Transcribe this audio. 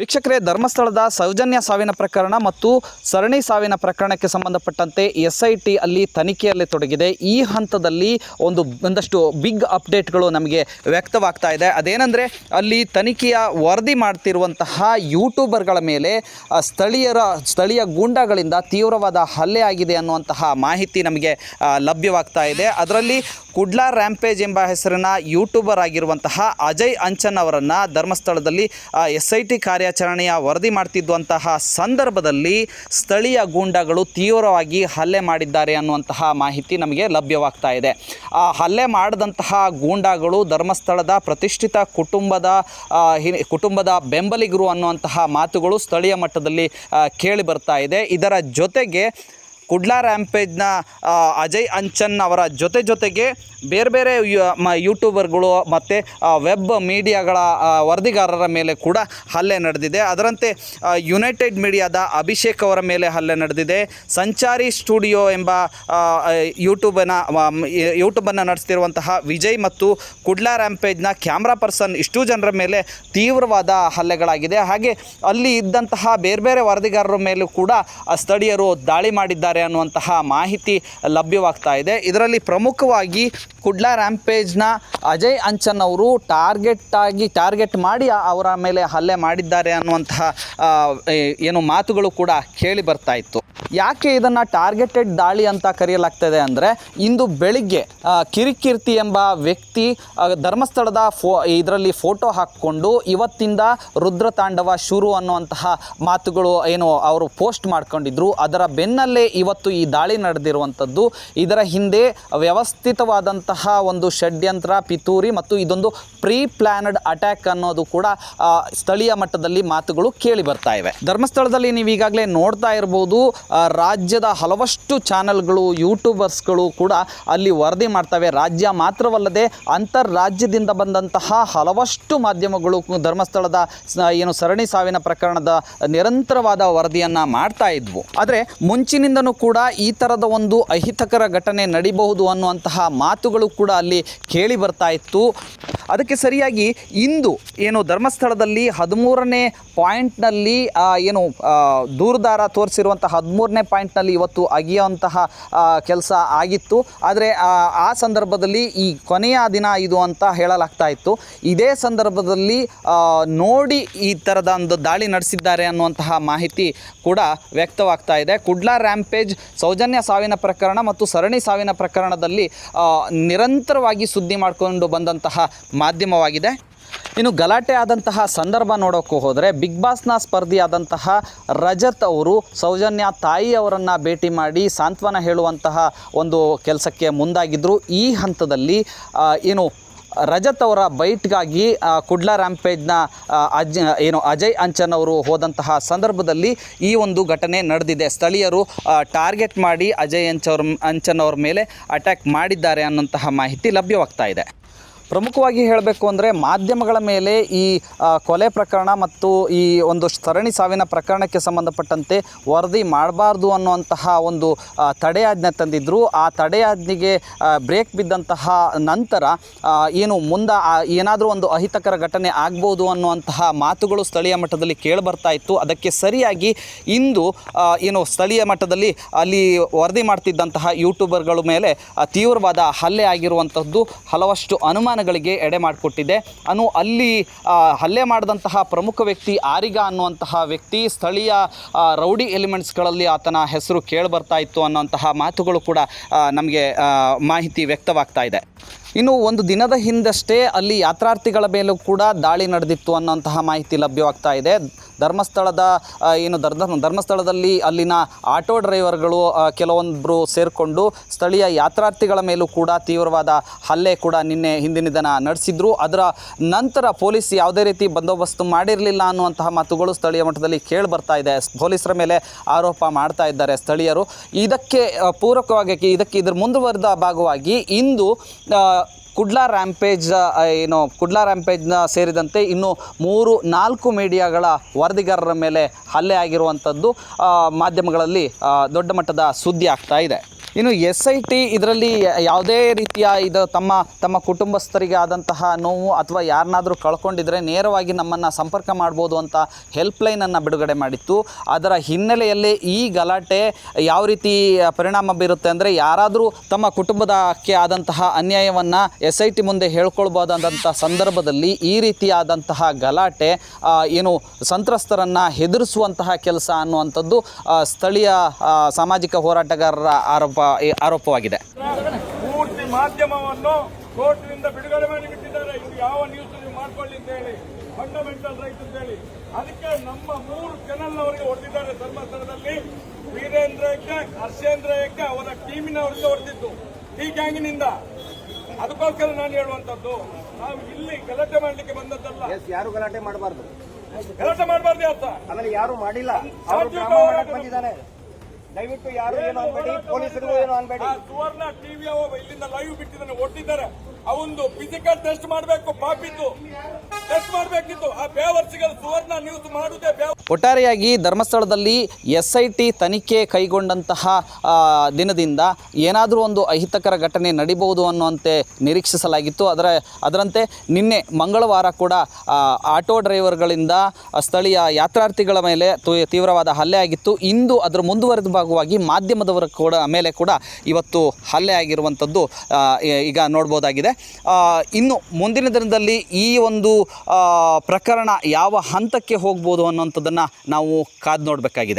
ವೀಕ್ಷಕರೇ, ಧರ್ಮಸ್ಥಳದ ಸೌಜನ್ಯ ಸಾವಿನ ಪ್ರಕರಣ ಮತ್ತು ಸರಣಿ ಸಾವಿನ ಪ್ರಕರಣಕ್ಕೆ ಸಂಬಂಧಪಟ್ಟಂತೆ ಎಸ್ ಐ ಟಿ ಅಲ್ಲಿ ತನಿಖೆಯಲ್ಲಿ ತೊಡಗಿದೆ. ಈ ಹಂತದಲ್ಲಿ ಒಂದು, ಒಂದಷ್ಟು ಬಿಗ್ ಅಪ್ಡೇಟ್ಗಳು ನಮಗೆ ವ್ಯಕ್ತವಾಗ್ತಾ ಇದೆ. ಅದೇನೆಂದರೆ, ಅಲ್ಲಿ ತನಿಖೆಯ ವರದಿ ಮಾಡ್ತಿರುವಂತಹ ಯೂಟ್ಯೂಬರ್ಗಳ ಮೇಲೆ ಸ್ಥಳೀಯರ, ಸ್ಥಳೀಯ ಗೂಂಡಾಗಳಿಂದ ತೀವ್ರವಾದ ಹಲ್ಲೆ ಆಗಿದೆ ಅನ್ನುವಂತಹ ಮಾಹಿತಿ ನಮಗೆ ಲಭ್ಯವಾಗ್ತಾ ಇದೆ. ಅದರಲ್ಲಿ ಕುಡ್ಲಾ ರ್ಯಾಂಪೇಜ್ ಎಂಬ ಹೆಸರಿನ ಯೂಟ್ಯೂಬರ್ ಆಗಿರುವಂತಹ ಅಜಯ್ ಅಂಚನ್ ಅವರನ್ನು ಧರ್ಮಸ್ಥಳದಲ್ಲಿ ಎಸ್ ಐ ಟಿ ಕಾರ್ಯಾಚರಣೆಯ ವರದಿ ಮಾಡ್ತಿದ್ದಂತಹ ಸಂದರ್ಭದಲ್ಲಿ ಸ್ಥಳೀಯ ಗೂಂಡಾಗಳು ತೀವ್ರವಾಗಿ ಹಲ್ಲೆ ಮಾಡಿದ್ದಾರೆ ಅನ್ನುವಂತಹ ಮಾಹಿತಿ ನಮಗೆ ಲಭ್ಯವಾಗ್ತಾ ಇದೆ. ಆ ಹಲ್ಲೆ ಮಾಡಿದಂತಹ ಗೂಂಡಾಗಳು ಧರ್ಮಸ್ಥಳದ ಪ್ರತಿಷ್ಠಿತ ಕುಟುಂಬದ ಕುಟುಂಬದ ಬೆಂಬಲಿಗರು ಅನ್ನುವಂತಹ ಮಾತುಗಳು ಸ್ಥಳೀಯ ಮಟ್ಟದಲ್ಲಿ ಕೇಳಿ ಬರ್ತಾ ಇದೆ. ಇದರ ಜೊತೆಗೆ ಕುಡ್ಲಾ ರ್ಯಾಂಪೇಜ್ನ ಅಜಯ್ ಅಂಚನ್ ಅವರ ಜೊತೆ ಜೊತೆಗೆ ಬೇರೆ ಬೇರೆ ಯೂಟ್ಯೂಬರ್ಗಳು ಮತ್ತು ವೆಬ್ ಮೀಡಿಯಾಗಳ ವರದಿಗಾರರ ಮೇಲೆ ಕೂಡ ಹಲ್ಲೆ ನಡೆದಿದೆ. ಅದರಂತೆ ಯುನೈಟೆಡ್ ಮೀಡಿಯಾದ ಅಭಿಷೇಕ್ ಅವರ ಮೇಲೆ ಹಲ್ಲೆ ನಡೆದಿದೆ. ಸಂಚಾರಿ ಸ್ಟುಡಿಯೋ ಎಂಬ ಯೂಟ್ಯೂಬನ ಯೂಟ್ಯೂಬನ್ನು ನಡೆಸ್ತಿರುವಂತಹ ವಿಜಯ್ ಮತ್ತು ಕುಡ್ಲಾ ರ್ಯಾಂಪೇಜ್ನ ಕ್ಯಾಮ್ರಾ ಪರ್ಸನ್ ಇಷ್ಟು ಜನರ ಮೇಲೆ ತೀವ್ರವಾದ ಹಲ್ಲೆಗಳಾಗಿದೆ. ಹಾಗೆ ಅಲ್ಲಿ ಇದ್ದಂತಹ ಬೇರೆ ಬೇರೆ ವರದಿಗಾರರ ಮೇಲೂ ಕೂಡ ಸ್ಥಳೀಯರು ದಾಳಿ ಮಾಡಿದ್ದಾರೆ. ಅನ್ನುವಂತಹ ಮಾಹಿತಿ ಲಭ್ಯವಾಗ್ತಾ ಇದೆ. ಇದರಲ್ಲಿ ಪ್ರಮುಖವಾಗಿ ಕುಡ್ಲಾ ರ್ಯಾಂಪೇಜ್ನ ಅಜಯ್ ಅಂಚನ್ ಅವರು ಟಾರ್ಗೆಟ್ ಆಗಿ, ಟಾರ್ಗೆಟ್ ಮಾಡಿ ಅವರ ಮೇಲೆ ಹಲ್ಲೆ ಮಾಡಿದ್ದಾರೆ ಅನ್ನುವಂತಹ ಏನು ಮಾತುಗಳು ಕೂಡ ಕೇಳಿ ಬರ್ತಾ ಇತ್ತು. ಯಾಕೆ ಇದನ್ನು ಟಾರ್ಗೆಟೆಡ್ ದಾಳಿ ಅಂತ ಕರೆಯಲಾಗ್ತದೆ ಅಂದರೆ, ಇಂದು ಬೆಳಿಗ್ಗೆ ಕಿರಿಕಿರ್ತಿ ಕಿರಿಕೀರ್ತಿ ಎಂಬ ವ್ಯಕ್ತಿ ಧರ್ಮಸ್ಥಳದ ಫೋ, ಇದರಲ್ಲಿ ಫೋಟೋ ಹಾಕ್ಕೊಂಡು ಇವತ್ತಿಂದ ರುದ್ರ ತಾಂಡವ ಶುರು ಅನ್ನುವಂತಹ ಮಾತುಗಳು ಏನು ಅವರು ಪೋಸ್ಟ್ ಮಾಡ್ಕೊಂಡಿದ್ರು. ಅದರ ಬೆನ್ನಲ್ಲೇ ಇವತ್ತು ಈ ದಾಳಿ ನಡೆದಿರುವಂಥದ್ದು, ಇದರ ಹಿಂದೆ ವ್ಯವಸ್ಥಿತವಾದಂತಹ ಒಂದು ಷಡ್ಯಂತ್ರ, ಪಿತೂರಿ ಮತ್ತು ಇದೊಂದು ಪ್ರೀ ಪ್ಲ್ಯಾನಡ್ ಅಟ್ಯಾಕ್ ಅನ್ನೋದು ಕೂಡ ಸ್ಥಳೀಯ ಮಟ್ಟದಲ್ಲಿ ಮಾತುಗಳು ಕೇಳಿ ಬರ್ತಾ ಇವೆ. ಧರ್ಮಸ್ಥಳದಲ್ಲಿ ನೀವು ಈಗಾಗಲೇ ನೋಡ್ತಾ ಇರ್ಬೋದು ರಾಜ್ಯದ ಹಲವಷ್ಟು ಚಾನೆಲ್ಗಳು, ಯೂಟ್ಯೂಬರ್ಸ್ಗಳು ಕೂಡ ಅಲ್ಲಿ ವರದಿ ಮಾಡ್ತವೆ. ರಾಜ್ಯ ಮಾತ್ರವಲ್ಲದೆ ಅಂತರ್ರಾಜ್ಯದಿಂದ ಬಂದಂತಹ ಹಲವಷ್ಟು ಮಾಧ್ಯಮಗಳು ಧರ್ಮಸ್ಥಳದ ಏನು ಸರಣಿ ಸಾವಿನ ಪ್ರಕರಣದ ನಿರಂತರವಾದ ವರದಿಯನ್ನು ಮಾಡ್ತಾ ಇದ್ವು. ಆದರೆ ಮುಂಚಿನಿಂದನೂ ಕೂಡ ಈ ಥರದ ಒಂದು ಅಹಿತಕರ ಘಟನೆ ನಡಿಬಹುದು ಅನ್ನುವಂತಹ ಮಾತುಗಳು ಕೂಡ ಅಲ್ಲಿ ಕೇಳಿ ಬರ್ತಾ ಇತ್ತು. ಅದಕ್ಕೆ ಸರಿಯಾಗಿ ಇಂದು ಏನು ಧರ್ಮಸ್ಥಳದಲ್ಲಿ ಹದಿಮೂರನೇ ಪಾಯಿಂಟ್ನಲ್ಲಿ ಏನು ದೂರದಾರ ತೋರಿಸಿರುವಂಥ ಹದಿಮೂರನೇ ಪಾಯಿಂಟ್ನಲ್ಲಿ ಇವತ್ತು ಅಗಿಯುವಂತಹ ಕೆಲಸ ಆಗಿತ್ತು. ಆದರೆ, ಆ ಸಂದರ್ಭದಲ್ಲಿ ಈ ಕೊನೆಯ ದಿನ ಇದು ಅಂತ ಹೇಳಲಾಗ್ತಾ ಇತ್ತು. ಇದೇ ಸಂದರ್ಭದಲ್ಲಿ ನೋಡಿ ಈ ಥರದ ಒಂದು ದಾಳಿ ನಡೆಸಿದ್ದಾರೆ ಅನ್ನುವಂತಹ ಮಾಹಿತಿ ಕೂಡ ವ್ಯಕ್ತವಾಗ್ತಾ ಇದೆ. ಕುಡ್ಲಾ ರ್ಯಾಂಪೇಜ್ ಸೌಜನ್ಯ ಸಾವಿನ ಪ್ರಕರಣ ಮತ್ತು ಸರಣಿ ಸಾವಿನ ಪ್ರಕರಣದಲ್ಲಿ ನಿರಂತರವಾಗಿ ಸುದ್ದಿ ಮಾಡಿಕೊಂಡು ಬಂದಂತಹ ಮಾಧ್ಯಮವಾಗಿದೆ. ಇನ್ನು ಗಲಾಟೆ ಆದಂತಹ ಸಂದರ್ಭ ನೋಡೋಕ್ಕೂ ಹೋದರೆ, ಬಿಗ್ ಬಾಸ್ನ ಸ್ಪರ್ಧಿಯಾದಂತಹ ರಜತ್ ಅವರು ಸೌಜನ್ಯ ತಾಯಿ ಅವರನ್ನು ಭೇಟಿ ಮಾಡಿ ಸಾಂತ್ವನ ಹೇಳುವಂತಹ ಒಂದು ಕೆಲಸಕ್ಕೆ ಮುಂದಾಗಿದ್ದರು ಈ ಹಂತದಲ್ಲಿ ಏನು ರಜತ್ ಅವರ ಬೈಟ್ಗಾಗಿ ಕುಡ್ಲಾ ರ್ಯಾಂಪೇಜ್ನ ಅಜ್, ಏನು, ಅಜಯ್ ಅಂಚನ್ ಅವರು ಹೋದಂತಹ ಸಂದರ್ಭದಲ್ಲಿ ಈ ಒಂದು ಘಟನೆ ನಡೆದಿದೆ. ಸ್ಥಳೀಯರು ಟಾರ್ಗೆಟ್ ಮಾಡಿ ಅಜಯ್ ಅಂಚವ್ರ ಅಂಚನ್ ಅವ್ರ ಮೇಲೆ ಅಟ್ಯಾಕ್ ಮಾಡಿದ್ದಾರೆ ಅನ್ನೋಂತಹ ಮಾಹಿತಿ ಲಭ್ಯವಾಗ್ತಾ ಇದೆ. ಪ್ರಮುಖವಾಗಿ ಹೇಳಬೇಕು ಅಂದರೆ ಮಾಧ್ಯಮಗಳ ಮೇಲೆ ಈ ಕೊಲೆ ಪ್ರಕರಣ ಮತ್ತು ಈ ಒಂದು ಸರಣಿ ಸಾವಿನ ಪ್ರಕರಣಕ್ಕೆ ಸಂಬಂಧಪಟ್ಟಂತೆ ವರದಿ ಮಾಡಬಾರ್ದು ಅನ್ನುವಂತಹ ಒಂದು ತಡೆಯಾಜ್ಞೆ ತಂದಿದ್ದರು ಆ ತಡೆಯಾಜ್ಞೆಗೆ ಬ್ರೇಕ್ ಬಿದ್ದಂತಹ ನಂತರ ಏನು ಮುಂದೆ ಏನಾದರೂ ಒಂದು ಅಹಿತಕರ ಘಟನೆ ಆಗ್ಬೋದು ಅನ್ನುವಂತಹ ಮಾತುಗಳು ಸ್ಥಳೀಯ ಮಟ್ಟದಲ್ಲಿ ಕೇಳಿಬರ್ತಾ ಇತ್ತು. ಅದಕ್ಕೆ ಸರಿಯಾಗಿ ಇಂದು ಏನು ಸ್ಥಳೀಯ ಮಟ್ಟದಲ್ಲಿ ಅಲ್ಲಿ ವರದಿ ಮಾಡ್ತಿದ್ದಂತಹ ಯೂಟ್ಯೂಬರ್ಗಳ ಮೇಲೆ ತೀವ್ರವಾದ ಹಲ್ಲೆ ಆಗಿರುವಂಥದ್ದು ಹಲವಷ್ಟು ಅನುಮಾನಗಳಿಗೆ ಎಡೆ ಮಾಡಿಕೊಟ್ಟಿದೆ. ಅನು ಅಲ್ಲಿ ಹಲ್ಲೆ ಮಾಡಿದಂತಹ ಪ್ರಮುಖ ವ್ಯಕ್ತಿ ಆರಿಗ ಅನ್ನುವಂತಹ ವ್ಯಕ್ತಿ, ಸ್ಥಳೀಯ ರೌಡಿ ಎಲಿಮೆಂಟ್ಸ್ಗಳಲ್ಲಿ ಆತನ ಹೆಸರು ಕೇಳಿಬರ್ತಾ ಇತ್ತು ಅನ್ನುವಂತಹ ಮಾತುಗಳು ಕೂಡ ನಮಗೆ ಮಾಹಿತಿ ವ್ಯಕ್ತವಾಗ್ತಾ ಇದೆ. ಇನ್ನು ಒಂದು ದಿನದ ಹಿಂದಷ್ಟೇ ಅಲ್ಲಿ ಯಾತ್ರಾರ್ಥಿಗಳ ಮೇಲೂ ಕೂಡ ದಾಳಿ ನಡೆದಿತ್ತು ಅನ್ನೋಂತಹ ಮಾಹಿತಿ ಲಭ್ಯವಾಗ್ತಾ ಇದೆ. ಧರ್ಮಸ್ಥಳದ ಏನು ಧರ್ಮ ಧರ್ಮಸ್ಥಳದಲ್ಲಿ ಅಲ್ಲಿನ ಆಟೋ ಡ್ರೈವರ್ಗಳು ಕೆಲವೊಬ್ಬರು ಸೇರಿಕೊಂಡು ಸ್ಥಳೀಯ ಯಾತ್ರಾರ್ಥಿಗಳ ಮೇಲೂ ಕೂಡ ತೀವ್ರವಾದ ಹಲ್ಲೆ ಕೂಡ ನಿನ್ನೆ ಹಿಂದಿನ ದಿನ ನಡೆಸಿದ್ರು. ಅದರ ನಂತರ ಪೊಲೀಸ್ ಯಾವುದೇ ರೀತಿ ಬಂದೋಬಸ್ತ್ ಮಾಡಿರಲಿಲ್ಲ ಅನ್ನುವಂತಹ ಮಾತುಗಳು ಸ್ಥಳೀಯ ಮಟ್ಟದಲ್ಲಿ ಕೇಳಿ ಬರ್ತಾ ಇದೆ. ಪೊಲೀಸರ ಮೇಲೆ ಆರೋಪ ಮಾಡ್ತಾ ಇದ್ದಾರೆ ಸ್ಥಳೀಯರು. ಇದಕ್ಕೆ ಪೂರಕವಾಗಿ, ಇದಕ್ಕೆ, ಇದರ ಮುಂದುವರೆದ ಭಾಗವಾಗಿ ಇಂದು ಕುಡ್ಲಾ ರ್ಯಾಂಪೇಜ್ ಏನು, ಕುಡ್ಲಾ ರ್ಯಾಂಪೇಜ್ನ ಸೇರಿದಂತೆ ಇನ್ನು ಮೂರು, ನಾಲ್ಕು ಮೀಡಿಯಾಗಳ ವರದಿಗಾರರ ಮೇಲೆ ಹಲ್ಲೆ ಆಗಿರುವಂಥದ್ದು ಮಾಧ್ಯಮಗಳಲ್ಲಿ ದೊಡ್ಡ ಮಟ್ಟದ ಸುದ್ದಿ ಆಗ್ತಾ ಇದೆ. ಇನ್ನು ಎಸ್ ಐ ಟಿ ಇದರಲ್ಲಿ ಯಾವುದೇ ರೀತಿಯ ಇದು ತಮ್ಮ ತಮ್ಮ ಕುಟುಂಬಸ್ಥರಿಗೆ ಆದಂತಹ ನೋವು ಅಥವಾ ಯಾರನ್ನಾದರೂ ಕಳ್ಕೊಂಡಿದ್ರೆ ನೇರವಾಗಿ ನಮ್ಮನ್ನು ಸಂಪರ್ಕ ಮಾಡ್ಬೋದು ಅಂತ ಹೆಲ್ಪ್ಲೈನನ್ನು ಬಿಡುಗಡೆ ಮಾಡಿತ್ತು. ಅದರ ಹಿನ್ನೆಲೆಯಲ್ಲಿ ಈ ಗಲಾಟೆ ಯಾವ ರೀತಿ ಪರಿಣಾಮ ಬೀರುತ್ತೆ ಅಂದರೆ ಯಾರಾದರೂ ತಮ್ಮ ಕುಟುಂಬದಕ್ಕೆ ಆದಂತಹ ಅನ್ಯಾಯವನ್ನು ಎಸ್ ಐ ಟಿ ಮುಂದೆ ಹೇಳ್ಕೊಳ್ಬೋದಾದಂಥ ಸಂದರ್ಭದಲ್ಲಿ ಈ ರೀತಿಯಾದಂತಹ ಗಲಾಟೆ ಏನು ಸಂತ್ರಸ್ತರನ್ನು ಹೆದರಿಸುವಂತಹ ಕೆಲಸ ಅನ್ನುವಂಥದ್ದು ಸ್ಥಳೀಯ ಸಾಮಾಜಿಕ ಹೋರಾಟಗಾರರ ಆರೋಪ ಆರೋಪವಾಗಿದೆ. ಪೂರ್ತಿ ಮಾಧ್ಯಮವನ್ನು ಕೋರ್ಟ್ನಿಂದ ಬಿಡುಗಡೆ ಮಾಡಿ ಬಿಟ್ಟಿದ್ದಾರೆ ಇದು ಯಾವ ನ್ಯೂಸ್ ನೀವು ಮಾಡ್ಕೊಳ್ಳಿ ಅಂತ ಹೇಳಿ ಫಂಡಮೆಂಟಲ್ ರೈಟ್ ಅಂತ ಹೇಳಿ. ಅದಕ್ಕೆ ನಮ್ಮ ಮೂರು ಚಾನಲ್ ಅವರಿಗೆ ಹೊಡೆದಿದ್ದಾರೆ ಧರ್ಮಸ್ಥಳದಲ್ಲಿ. ವೀರೇಂದ್ರಕ್ಕೆ ಹರ್ಷೇಂದ್ರಕ್ಕೆ ಅವರ ಟೀಮಿನವರಿಗೆ ಹೊಡೆದಿದ್ದು ಈ ಗ್ಯಾಂಗಿನಿಂದ ಅದಕ್ಕೋಸ್ಕರ ನಾನು ಹೇಳುವಂತದ್ದು ನಾವು ಇಲ್ಲಿ ಗಲಾಟೆ ಮಾಡ್ಲಿಕ್ಕೆ ಬಂದದ್ದಲ್ಲ. ಎಸ್ ಯಾರು ಗಲಾಟೆ ಮಾಡಬಾರ್ದು? ಗಲಾಟೆ ಮಾಡಬಾರ್ದು ಅಂತ ಆಮೇಲೆ ಯಾರು ಮಾಡಿಲ್ಲ? ದಯವಿಟ್ಟು ಯಾರು ಏನು ಅನ್ಬೇಡಿ ಪೊಲೀಸರಿಗೂ ಏನು ಅನ್ಬೇಡಿ. ಸುವರ್ಣ ಟಿವಿ ಇಲ್ಲಿಂದ ಲೈವ್ ಬಿಟ್ಟಿದ್ದಾನೆ ಒಟ್ಟಿದ್ದಾರೆ ಅವೊಂದು ಫಿಸಿಕಲ್ ಟೆಸ್ಟ್ ಮಾಡಬೇಕು ಪಾಪಿತ್ತು. ಟೆಸ್ಟ್ ಮಾಡಬೇಕಿತ್ತು. ಆ ಬೇವರ್ಸಿಗಳು ಸುವರ್ಣ ನ್ಯೂಸ್ ಮಾಡುದೇ ಬೇವ ಒಟ್ಟಾರೆಯಾಗಿ ಧರ್ಮಸ್ಥಳದಲ್ಲಿ ಎಸ್ ಐ ಟಿ ತನಿಖೆ ಕೈಗೊಂಡಂತಹ ದಿನದಿಂದ ಏನಾದರೂ ಒಂದು ಅಹಿತಕರ ಘಟನೆ ನಡಿಬಹುದು ಅನ್ನುವಂತೆ ನಿರೀಕ್ಷಿಸಲಾಗಿತ್ತು. ಅದರ, ಅದರಂತೆ ನಿನ್ನೆ ಮಂಗಳವಾರ ಕೂಡ ಆಟೋ ಡ್ರೈವರ್ಗಳಿಂದ ಸ್ಥಳೀಯ ಯಾತ್ರಾರ್ಥಿಗಳ ಮೇಲೆ ತೀವ್ರವಾದ ಹಲ್ಲೆ ಆಗಿತ್ತು. ಇಂದು ಅದರ ಮುಂದುವರೆದ ಭಾಗವಾಗಿ ಮಾಧ್ಯಮದವರ ಕೂಡ, ಮೇಲೆ ಕೂಡ ಇವತ್ತು ಹಲ್ಲೆ ಆಗಿರುವಂಥದ್ದು ಈಗ ನೋಡ್ಬೋದಾಗಿದೆ. ಇನ್ನು ಮುಂದಿನ ದಿನದಲ್ಲಿ ಈ ಒಂದು ಪ್ರಕರಣ ಯಾವ ಹಂತಕ್ಕೆ ಹೋಗ್ಬೋದು ಅನ್ನೋಂಥದ್ದನ್ನು ನಾವು ಕಾದು ನೋಡಬೇಕಾಗಿದೆ.